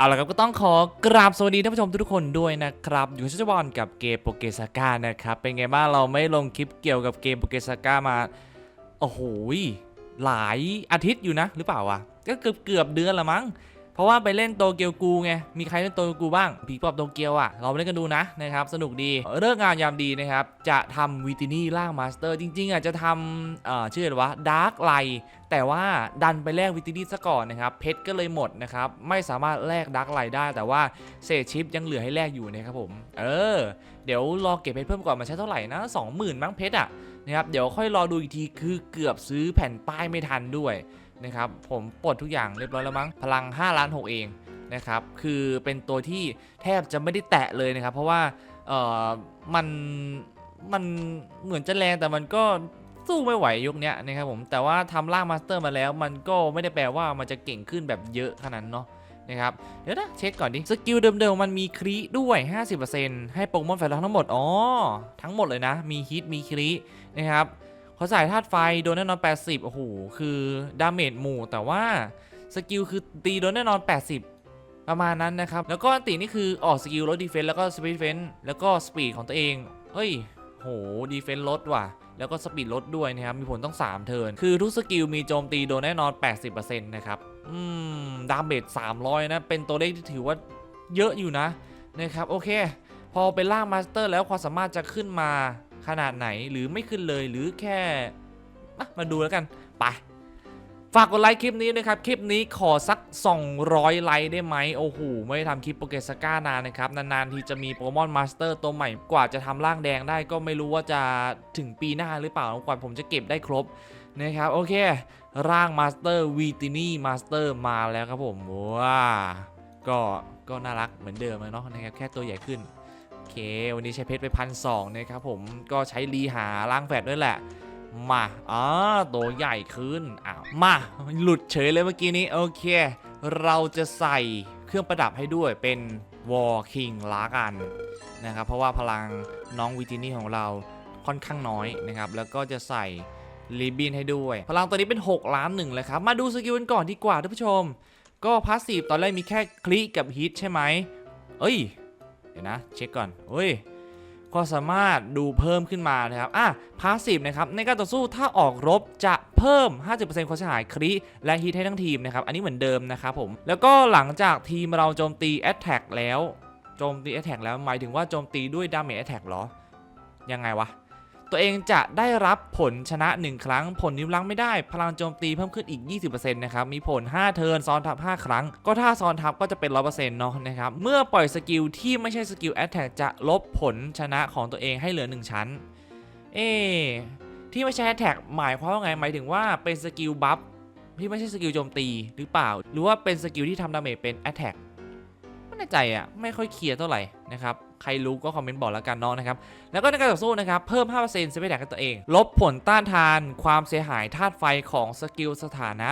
เอาละครับก็ต้องขอกราบสวัสดีท่านผู้ชมทุกคนด้วยนะครับ อยู่ชัชวอนกับเกมโปเกสก้านะครับ เป็นไงบ้างเราไม่ลงคลิปเกี่ยวกับเกมโปเกสก้ามา โอ้โหหลายอาทิตย์อยู่นะ หรือเปล่าวะก็เกือบเกือบเดือนละมั้ง ราะว่าไปเล่นโตเกียวกูไง มีใครเล่นโตเกียวกูบ้าง ผีปอบโตเกียวอะ เราไปเล่นกันดูนะนะครับ สนุกดี เลิกงานยามดีนะครับ จะทำวีตินี่ล่างมาสเตอร์ จริง ๆอะจะทำเอ่อชื่ออะไรวะ ดาร์กไลแต่ว่าดันไปแลกวิตินี่ซะก่อนนะครับ เพชรก็เลยหมดนะครับ ไม่สามารถแลกดาร์กไลได้ แต่ว่าเศษชิปยังเหลือให้แลกอยู่นะครับผม เออ เดี๋ยวรอเก็บเพชรเพิ่มก่อนมันใช้เท่าไหร่นะ 20,000 มั้งเพชรอะนะครับ เดี๋ยวค่อยรอดูอีกที คือเกือบซื้อแผ่นป้ายไม่ทันด้วย นะครับผมปลดทุกอย่างเรียบร้อยแล้วมั้งพลัง5ล้าน6เองนะครับคือเป็นตัวที่แทบจะไม่ได้แตะเลยนะครับ เพราะว่าเออมันมันเหมือนจะแรงแต่มันก็สู้ไม่ไหวยุคนี้นะครับผมแต่ว่าทำร่างมาสเตอร์มาแล้ว มันก็ไม่ได้แปลว่ามันจะเก่งขึ้นแบบเยอะขนาดนั้นเนาะนะครับเดี๋ยวนะเช็คก่อนดิสกิลเดิมๆมันมีครีด้วย 50%ให้โปเกมอนไฟทั้งหมด อ๋อ ทั้งหมดเลยนะ มีฮิตมีครีนะครับ เขาใส่ธาตุไฟโดนแน่นอน 80 โอ้โห คือดาเมจหมู่ แต่ว่าสกิลคือตีโดนแน่นอน 80 ประมาณนั้นนะครับ แล้วก็อันตินี่คือออกสกิลลดดีเฟนส์แล้วก็สปีดเฟนส์แล้วก็สปีดของตัวเอง เฮ้ย โห ดีเฟนส์ลดว่ะ แล้วก็สปีดลดด้วยนะครับ มีผลต้อง 3 เทิร์น คือทุกสกิลมีโจมตีโดนแน่นอน 80%นะครับ อืม ดาเมจ 300 นะ เป็นตัวเลขที่ถือว่าเยอะอยู่นะ นะครับ โอเค พอเป็นล่างมาสเตอร์แล้วความสามารถจะขึ้นมา ขนาดไหนหรือไม่ขึ้นเลยหรือแค่มาดูแล้วกันไปฝากกดไลค์คลิปนี้นะครับ คลิปนี้ขอสัก 200 ไลค์ได้ไหม โอ้โห ไม่ได้ทำคลิปโปเกสก้านานนะครับ นาน ๆ ทีจะมีโปเกมอนมาสเตอร์ตัวใหม่กว่าจะทำร่างแดงได้ก็ไม่รู้ว่าจะถึงปีหน้าหรือเปล่ากว่าผมจะเก็บได้ครบนะครับ โอเค ร่างมาสเตอร์วีตินี่มาสเตอร์มาแล้วครับผมว้าก็ก็น่ารักเหมือนเดิมเลยเนาะนะครับแค่ตัวใหญ่ขึ้น เค วันนี้ใช้เพชรไปพันสองนะครับผมก็ใช้รีหาร่างแฝดด้วยแหละ มาอ๋อตัวใหญ่ขึ้นอ้าวมา หลุดเฉยเลยเมื่อกี้นี้ โอเค เราจะใส่เครื่องประดับให้ด้วยเป็นวอลคิงล้ากันนะครับ เพราะว่าพลังน้องวิตินี่ของเราค่อนข้างน้อยนะครับ แล้วก็จะใส่รีบินให้ด้วย พลังตัวนี้เป็น 6 ล้านหนึ่งเลยครับ มาดูสกิลกันก่อนดีกว่าท่านผู้ชม ก็พาสซีฟตอนแรกมีแค่คลิกกับฮิตใช่ไหมเอ้ย เดี๋ยวนะ เช็คก่อนเฮ้ยก็สามารถดูเพิ่มขึ้นมานะครับอะพาสซีฟนะครับ ในการต่อสู้ถ้าออกรบจะเพิ่ม 50%ความเสียหายคริและฮีทให้ทั้งทีมนะครับ อันนี้เหมือนเดิมนะครับผม แล้วก็หลังจากทีมเราโจมตีแอตแทกแล้ว โจมตีแอตแทกแล้วหมายถึงว่าโจมตีด้วยดาเมจแอตแทกหรอ ยังไงวะ ตัวเองจะได้รับผลชนะ 1 ครั้ง ผลนิ้วลังไม่ได้ พลังโจมตีเพิ่มขึ้นอีก 20%นะครับ มีผล 5 เทิร์นซ้อนทับ 5 ครั้ง ก็ถ้าซ้อนทับก็จะเป็น 100%เนาะนะครับ เมื่อปล่อยสกิลที่ไม่ใช่สกิลแอตแทกจะลบผลชนะของตัวเองให้เหลือ 1 ชั้น เอ๊ที่ไม่ใช่แอตแทกหมายความว่าไง หมายถึงว่าเป็นสกิลบัฟที่ไม่ใช่สกิลโจมตีหรือเปล่า หรือว่าเป็นสกิลที่ทำดาเมจเป็นแอตแทกไม่แน่ใจอะไม่ค่อยเคลียร์เท่าไหร่นะครับ ใครรู้ก็คอมเมนต์บอกแล้วกันเนาะนะครับ แล้วก็ในการต่อสู้นะครับ เพิ่ม 5%เซฟแดกกับตัวเอง ลบผลต้านทานความเสียหายธาตุไฟของสกิลสถานะ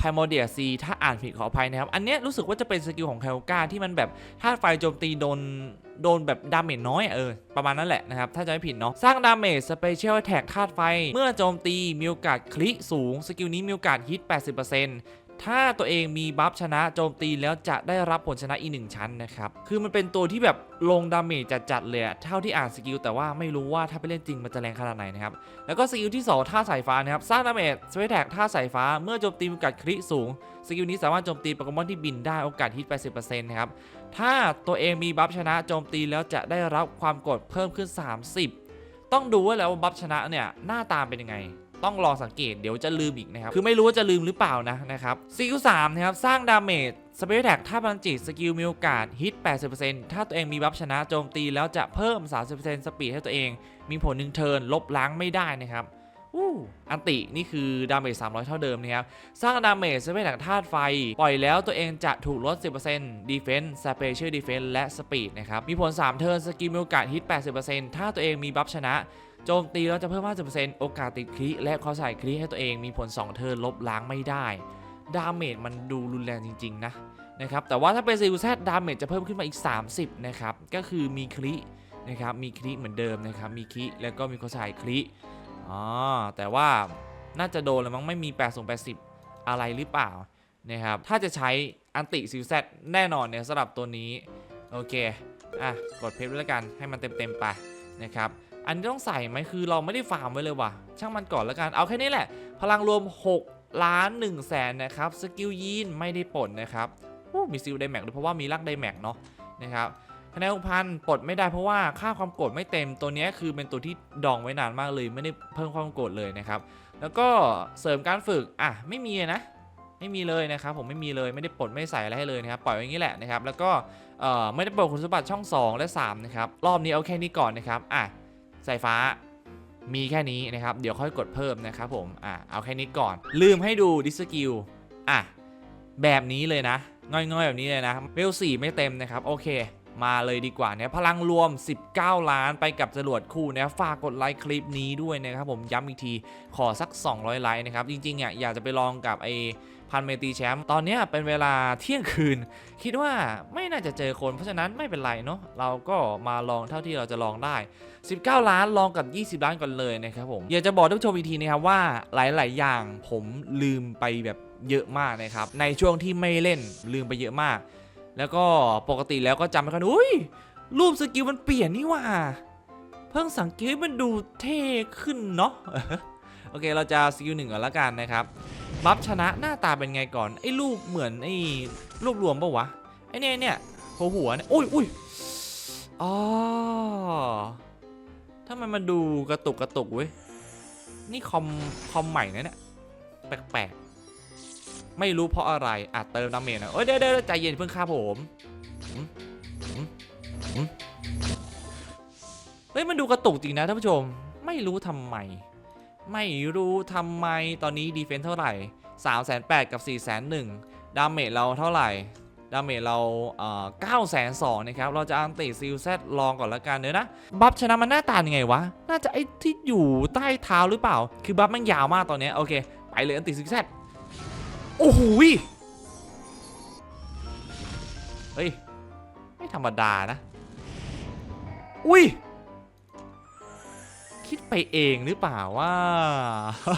พ i โมเดียซีถ้าอ่านผิดขออภัยนะครับ อันเนี้ยรู้สึกว่าจะเป็นสกิลของแคลกาที่มันแบบธาตุไฟโจมตีโดนโดนแบบดาเมจน้อยเออ ประมาณนั้นแหละนะครับ ถ้าจะไม่ผิดเนาะสร้างดาเมจสเปเชียลแท็กธาตุไฟ เมื่อโจมตีมีโอกาสคลิสูง สกิลนี้มีโอกาสฮิต 80% ถ้าตัวเองมีบัฟชนะโจมตีแล้วจะได้รับผลชนะอีกหนึ่งชั้นนะครับ คือมันเป็นตัวที่แบบลงดาเมจจัดๆเลยเท่าที่อ่านสกิลแต่ว่าไม่รู้ว่าถ้าไปเล่นจริงมันจะแรงขนาดไหนนะครับ แล้วก็สกิลที่ 2 ท่าสายฟ้านะครับ สร้างดาเมจสเปแท็กท่าสายฟ้าเมื่อโจมตีมีโอกาสคริสูง สกิลนี้สามารถโจมตีโปเกมอนที่บินได้โอกาสฮิต80%นะครับ ถ้าตัวเองมีบัฟชนะโจมตีแล้วจะได้รับความกดเพิ่มขึ้น 30 ต้องดูว่าแล้วบัฟชนะเนี่ยหน้าตาเป็นยังไง ต้องรอสังเกตเดี๋ยวจะลืมอีกนะครับ คือไม่รู้ว่าจะลืมหรือเปล่านะนะครับสกิล3นะครับ สร้างดาเมจสเปรย์แท็กถ้าพลังจิตสกิลมีโอกาสฮิต 80%ถ้าตัวเองมีบัฟชนะโจมตีแล้วจะเพิ่ม 30%สปีดให้ตัวเอง มีผลหนึ่งเทิร์นลบล้างไม่ได้นะครับอู้อันตินี่คือดาเมจ300 เท่าเดิมนะครับ สร้างดาเมจสเปรย์แท็กธาตุไฟ ปล่อยแล้วตัวเองจะถูกลด 10% Defense Special Defense และ Speed นะครับ มีผล 3 เทิร์นสกิลมีโอกาสฮิต 80%ถ้าตัวเองมีบัฟชนะ โจมตีแล้วจะเพิ่ม 50%โอกาสติดคลิและขอใส่คลิให้ตัวเองมีผล 2 เทิร์นลบล้างไม่ได้ ดาเมจมันดูรุนแรงจริง ๆ นะนะครับแต่ว่าถ้าเป็นซิลแซดดาเมจจะเพิ่มขึ้นมาอีก 30 นะครับ ก็คือมีคลินะครับมีคลิเหมือนเดิมนะครับ มีคลิแล้วก็มีขอใส่คลิอ๋อแต่ว่าน่าจะโดนแล้วมั้งไม่มี80 80 อะไรหรือเปล่านะครับถ้าจะใช้อันติซิลแซแน่นอนเนี่ยสำหรับตัวนี้โอเคอะกดเพชรไว้แล้วกันให้มันเต็มๆไปนะครับ อันนี้ต้องใส่ไหมคือเราไม่ได้ฟาร์มไว้เลยว่ะ ช่างมันก่อนแล้วกัน เอาแค่นี้แหละ พลังรวม 6 ล้าน1แสนนะครับ สกิลยีนไม่ได้ปลดนะครับมีซิลไดแม็กด้วยเพราะว่ามีลักไดแม็กเนาะนะครับคะแนนหกพันปลดไม่ได้เพราะว่าค่าความโกรธไม่เต็มตัวนี้คือเป็นตัวที่ดองไว้นานมากเลย ไม่ได้เพิ่มความโกรธเลยนะครับ แล้วก็เสริมการฝึกอะไม่มีนะ ไม่มีเลยนะครับผมไม่มีเลยไม่ได้ปลดไม่ใส่อะไรให้เลยนะครับปล่อยไว้อย่างนี้แหละนะครับแล้วก็ไม่ได้ปลดคุณสมบัติช่อง 2 และ3นะครับรอบนี้เอาแค่นี้ก่อนนะครับอะ สายฟ้ามีแค่นี้นะครับ เดี๋ยวค่อยกดเพิ่มนะครับผม อะ เอาแค่นี้ก่อน ลืมให้ดูดิสกิล อะ แบบนี้เลยนะ ง่อยๆ แบบนี้เลยนะ เวล4ไม่เต็มนะครับ โอเค มาเลยดีกว่าเนี่ย พลังรวม 19 ล้านไปกับจรวดคู่นะฝากกดไลค์คลิปนี้ด้วยนะครับผม ย้ำอีกที ขอสัก 200 ไลค์นะครับ จริงๆอะอยากจะไปลองกับไอ พันเมตีแชมป์ตอนนี้เป็นเวลาเที่ยงคืน คิดว่าไม่น่าจะเจอคนเพราะฉะนั้นไม่เป็นไรเนาะเราก็มาลองเท่าที่เราจะลองได้ 19 ล้านลองกับ 20 ล้านก่อนเลยนะครับผมอยากจะบอกท่านผู้ชมอีกทีนะครับว่าหลาย ๆ อย่างผมลืมไปแบบเยอะมากนะครับในช่วงที่ไม่เล่นลืมไปเยอะมาก แล้วก็ปกติแล้วก็จำไม่ค่อยอุ้ยรูปสกิลมันเปลี่ยนนี่ว่า เพิ่งสังเกตมันดูเท่ขึ้นเนาะโอเคเราจะสกิลหนึ่งก่อนละกันนะครับ บัฟชนะหน้าตาเป็นไงก่อน ไอ้รูปเหมือนไอ้รูปรวมปะวะ ไอ้เนี่ยเนี่ยหัวหัวเนี่ยอุ้ยอุ้ยอ๋อถ้ามันมาดูกระตุกกระตุกเว้ย นี่คอมคอมใหม่นะเนี่ยแปลกๆ ไม่รู้เพราะอะไรอาจเติมดาเมจนะเอ้ยเดี๋ยวเดี๋ยวใจเย็นเพิ่งฆ่าผมเฮ้ยมันดูกระตุกจริงนะท่านผู้ชม ไม่รู้ทำไม ไม่รู้ทำไมตอนนี้ดีเฟนส์เท่าไหร่3 8 0 0 0กับ 4 1 0 0 0ดาเมจเราเท่าไหร่ ดาเมจเราเอ่อ9 2 0 0นะครับ เราจะอันติซิลเซตลองก่อนละกันเดี๋ยวนะ บัฟชนะมันหน้าตายังไงวะ น่าจะไอ้ที่อยู่ใต้เท้าหรือเปล่า คือบัฟมันยาวมากตอนนี้ โอเค ไปเลยอันติซิลเซตโอ้โหเฮ้ย ไม่ธรรมดานะ อุ้ย คิดไปเองหรือเปล่าว่า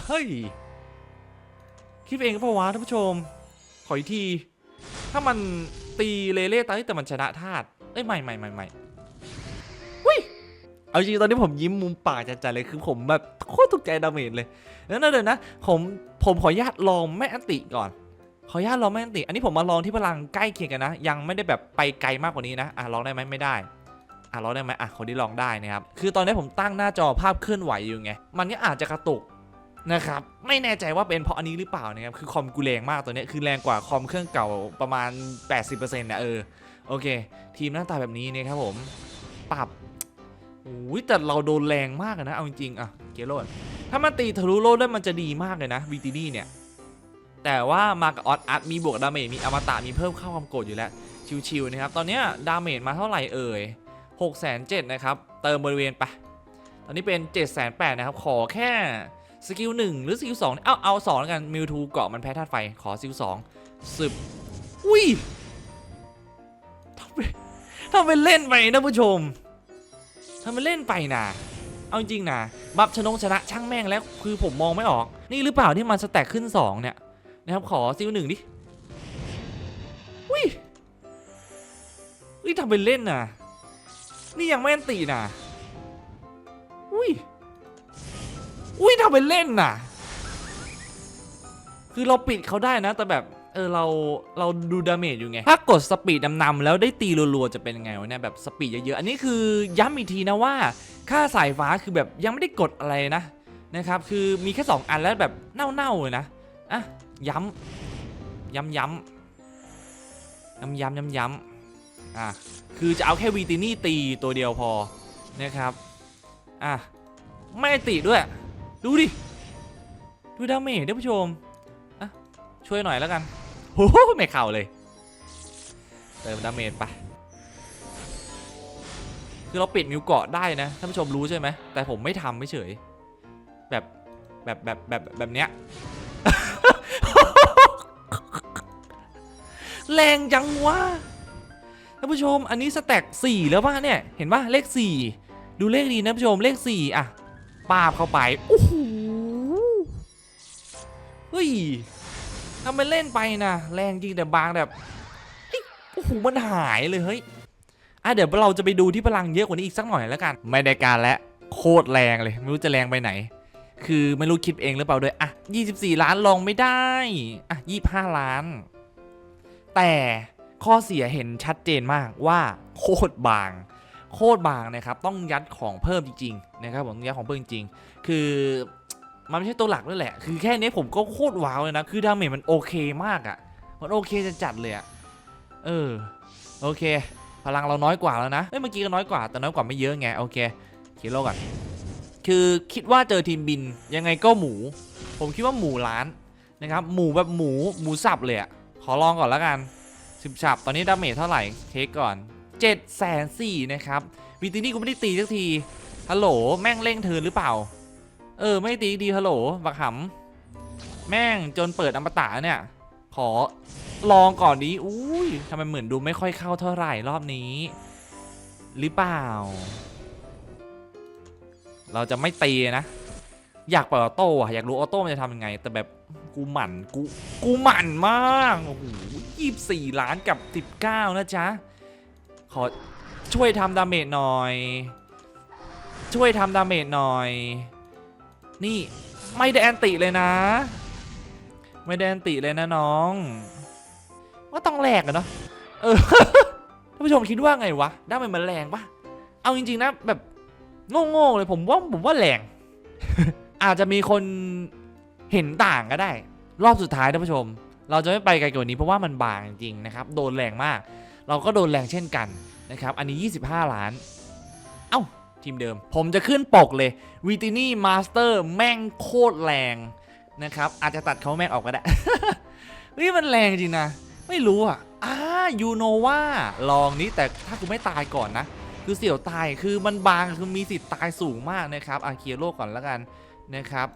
เฮ้ยคิดเองเปล่าวะท่านผู้ชม ขออีกที ถ้ามันตีเลเล่ตายแต่มันชนะธาตุเอ้ยใหม่ใหม่ใหม่ใหม่อุ้ยเอาจริงตอนนี้ผมยิ้มมุมปากจัดๆเลยคือผมแบบโคตรถูกใจดาเมจเลยนั่นเลยนะผมผมขออนุญาตลองแม่อันติก่อน ขออนุญาตลองแม่อันติ อันนี้ผมมาลองที่พลังใกล้เคียงกันนะ ยังไม่ได้แบบไปไกลมากกว่านี้นะอะลองได้ไหมไม่ได้ อะลองได้ไหมอะคนที่ลองได้นะครับ คือตอนนี้ผมตั้งหน้าจอภาพเคลื่อนไหวอยู่ไง มันก็อาจจะกระตุกนะครับ ไม่แน่ใจว่าเป็นเพราะอันนี้หรือเปล่านะครับ คือคอมกูแรงมากตัวนี้คือแรงกว่าคอมเครื่องเก่าประมาณ 80%นะเออ โอเค ทีมหน้าตาแบบนี้นะครับผม ปรับโอ้ยแต่เราโดนแรงมากนะ เอาจริงๆอะเกโรนถ้ามันตีทะลุโลดได้มันจะดีมากเลยนะวีตินี่เนี่ย แต่ว่ามากับออสอัดมีบวกดาเมจ มีอมตะ มีเพิ่มเข้าความโกรธอยู่แล้ว ชิวๆนะครับ ตอนนี้ดาเมจมาเท่าไหร่เอ่ย 6 7 0 0นะครับ เติมบริเวณไป ตอนนี้เป็น 7 8 0 0นะครับ ขอแค่สกิล1หรือสกิล2เอาเอา2แล้วกัน มิวทูเกาะมันแพ้ธาตุไฟ ขอสกิล2สึบอุ้ยทำไปทำไปเล่นไปนะผู้ชมทำไปเล่นไปนะเอาจริงนะ บัฟชนงชนะช่างแม่งแล้ว คือผมมองไม่ออก นี่หรือเปล่าที่มันสแต็กขึ้น 2 เนี่ยนะครับขอซิลหนึ่งดิอุ้ยอุ้ยทำไปเล่นน่ะ นี่ยังไม่อันตีนะอุ้ยอุ้ยทำไปเล่นน่ะ คือเราปิดเขาได้นะ แต่แบบ เออ เราเราดูดาเมจอยู่ไง ถ้ากดสปีดนำๆแล้วได้ตีรัวๆ จะเป็นไงวะเนี่ยแบบสปีดเยอะๆ อันนี้คือย้ำอีกทีนะว่า ค่าสายฟ้าคือแบบยังไม่ได้กดอะไรนะ นะครับ คือมีแค่ 2 อันแล้วแบบเน่าๆเลยนะ อะ ย้ำย้ำย้ำย้ำย้ำย้ำย้ำ อะคือจะเอาแค่วีตินี่ตีตัวเดียวพอนะครับอะไม่ติด้วย ดูดิ ดูดาเมจท่านผู้ชมอะช่วยหน่อยแล้วกันโอ้โหไม่เข่าเลยเติมดาเมจไปคือเราปิดมิวเกาะได้นะท่านผู้ชมรู้ใช่ไหมแต่ผมไม่ทำไม่เฉย แบบแบบแบบแบบแบบเนี้ยแรงจังวะ ท่านผู้ชมอันนี้สแต็ก4แล้วป่ะเนี่ยเห็นป่ะเลข 4 ดูเลขดีนะท่านผู้ชมเลข 4 อะปาบเข้าไปโอ้โหเฮ้ยทำไปเล่นไปนะแรงจริงแต่บางแบบโอ้โหมันหายเลยเฮ้ยอะเดี๋ยวเราจะไปดูที่พลังเยอะกว่านี้อีกสักหน่อยแล้วกัน ไม่ได้การและโคตรแรงเลยไม่รู้จะแรงไปไหน คือไม่รู้คิดเองหรือเปล่าด้วยอะ 24 ล้านลองไม่ได้อะ25 ล้าน แต่ ข้อเสียเห็นชัดเจนมากว่าโคตรบาง โคตรบางนะครับ ต้องยัดของเพิ่มจริงๆนะครับผมต้องยัดของเพิ่มจริงๆคือมันไม่ใช่ตัวหลักด้วยแหละ คือแค่นี้ผมก็โคตรว้าวเลยนะ คือดาเมจมันโอเคมากอะ่ะ มันโอเคจะจัดเลยอะ่ะ เออ โอเค พลังเราน้อยกว่าแล้วนะเอ้ยเมื่อกี้ก็น้อยกว่า แต่น้อยกว่าไม่เยอะไง โอเคคิดโลก่อน คือคิดว่าเจอทีมบินยังไงก็หมู ผมคิดว่าหมูล้านนะครับ หมูแบบหมูหมูสับเลยอะ่ะ ขอลองก่อนแล้วกัน สิบฉับ ตอนนี้ดาเมจเท่าไหร่เช็คก่อน7จ็ดแสนสี่นะครับวีตินี่กูไม่ได้ตีสักที ฮัลโหล แม่งเร่งเทินหรือเปล่า เออ ไม่ตีดีฮัลโหล บักหำแม่งจนเปิดอมตะเนี่ย ขอลองก่อนดีอุ้ยทำไมเหมือนดูไม่ค่อยเข้าเท่าไหร่รอบนี้ หรือเปล่า เราจะไม่ตีนะ อยากเปิดออโต้อะอยากรู้ออโต้มันจะทำยังไง แต่แบบกูหมั่นกูกูหมั่นมากโอ้โหยี่สี่ล้านกับสิบเก้านะจ๊ะ ขอช่วยทำดาเมจหน่อย ช่วยทำดาเมจหน่อย นี่ไม่ได้แอนติเลยนะ ไม่ได้แอนติเลยนะน้อง ว่าต้องแหลกอะเนาะเออท่านผู้ชมคิดว่าไงวะด้ามันมันแรงปะเอาจริงๆนะแบบโง่ๆเลยผมว่าผมว่าแรง อาจจะมีคนเห็นต่างก็ได้ รอบสุดท้ายท่านผู้ชม เราจะไม่ไปไกลกว่านี้เพราะว่ามันบางจริงนะครับ โดนแรงมาก เราก็โดนแรงเช่นกันนะครับ อันนี้ 25 ล้าน เอ้า ทีมเดิม ผมจะขึ้นปกเลยวีตินี่มาสเตอร์แม่งโคตรแรงนะครับ อาจจะตัดเขาแม่งออกก็ได้เฮ้ยมันแรงจริงนะ ไม่รู้อะอ่ายูโนว่าลองนี้แต่ถ้ากูไม่ตายก่อนนะ คือเสี่ยวตายคือมันบางคือมีสิทธิ์ตายสูงมากนะครับอาเคียโลกก่อนแล้วกัน นะครับ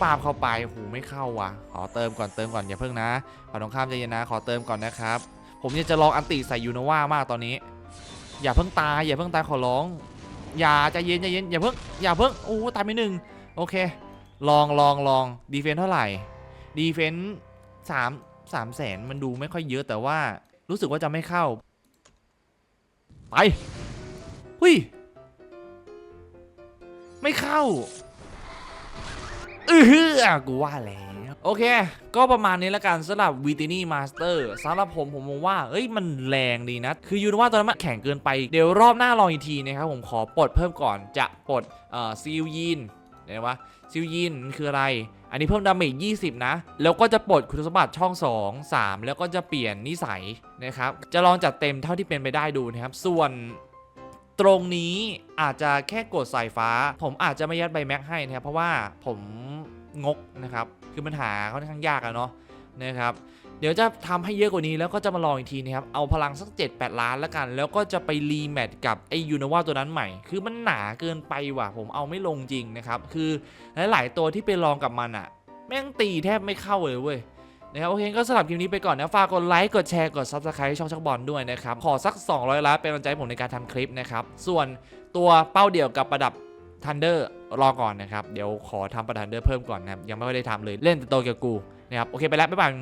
ปาบเข้าไปโอ้โหไม่เข้าว่ะ ขอเติมก่อนเติมก่อนอย่าเพิ่งนะฝั่งตรงข้ามใจเย็นนะ ขอเติมก่อนนะครับ ผมจะลองอันติใส่ยูโนว่ามากตอนนี้ อย่าเพิ่งตายอย่าเพิ่งตายขอร้อง อย่าใจเย็นใจเย็นอย่าเพิ่งอย่าเพิ่งโอ้ตายไปหนึ่งโอเค ลองลองลองดีเฟนเท่าไหร่ดีเฟนสามสามแสนมันดูไม่ค่อยเยอะแต่ว่ารู้สึกว่าจะไม่เข้า ไปหุยไม่เข้า เออกูว่าแล้ว โอเค ก็ประมาณนี้ล้วกันสำหรับวีตินี่มาสเตอร์สำหรับผมผมมองว่าเอ้ยมันแรงดีนะ คือยูนว่าตอนนั้นมันแข็งเกินไป เดี๋ยวรอบหน้าลองอีกทีนะครับผมขอปลดเพิ่มก่อนจะปลดเอ่อซิลยินเห็นไหมวะซิลยินมันคืออะไร อันนี้เพิ่มดาเมจ20 นะ แล้วก็จะปลดคุณสมบัติช่อง 2 3 แล้วก็จะเปลี่ยนนิสัยนะครับ จะลองจัดเต็มเท่าที่เป็นไปได้ดูนะครับ ส่วน ตรงนี้อาจจะแค่กดสายฟ้า ผมอาจจะไม่ยัดใบแม็กให้นะครับเพราะว่าผมงกนะครับ คือมันหาค่อนข้างยากอะเนาะนะครับเดี๋ยวจะทำให้เยอะกว่านี้แล้วก็จะมาลองอีกทีนะครับ เอาพลังสัก 7-8 ล้านแล้วกัน แล้วก็จะไปรีแมทกับไอยูนาวาตัวนั้นใหม่ คือมันหนาเกินไปว่ะ ผมเอาไม่ลงจริงนะครับ คือหลาย ๆ ตัวที่ไปลองกับมันอะแม่งตีแทบไม่เข้าเลยเว้ย นะครับโอเคก็สำหรับคลิปนี้ไปก่อนนะฝากกดไลค์กดแชร์กด Subscribe ช่องชักบอลด้วยนะครับขอสัก 200ล้านเป็นกำลังใจผมในการทำคลิปนะครับส่วนตัวเป้าเดี่ยวกับประดับ Thunder รอก่อนนะครับ เดี๋ยวขอทำประดับ Thunder เพิ่มก่อนนะครับยังไม่ได้ทำเลยเล่นแต่โตเกียวกูนะครับโอเคไปแล้วบ๊ายบาย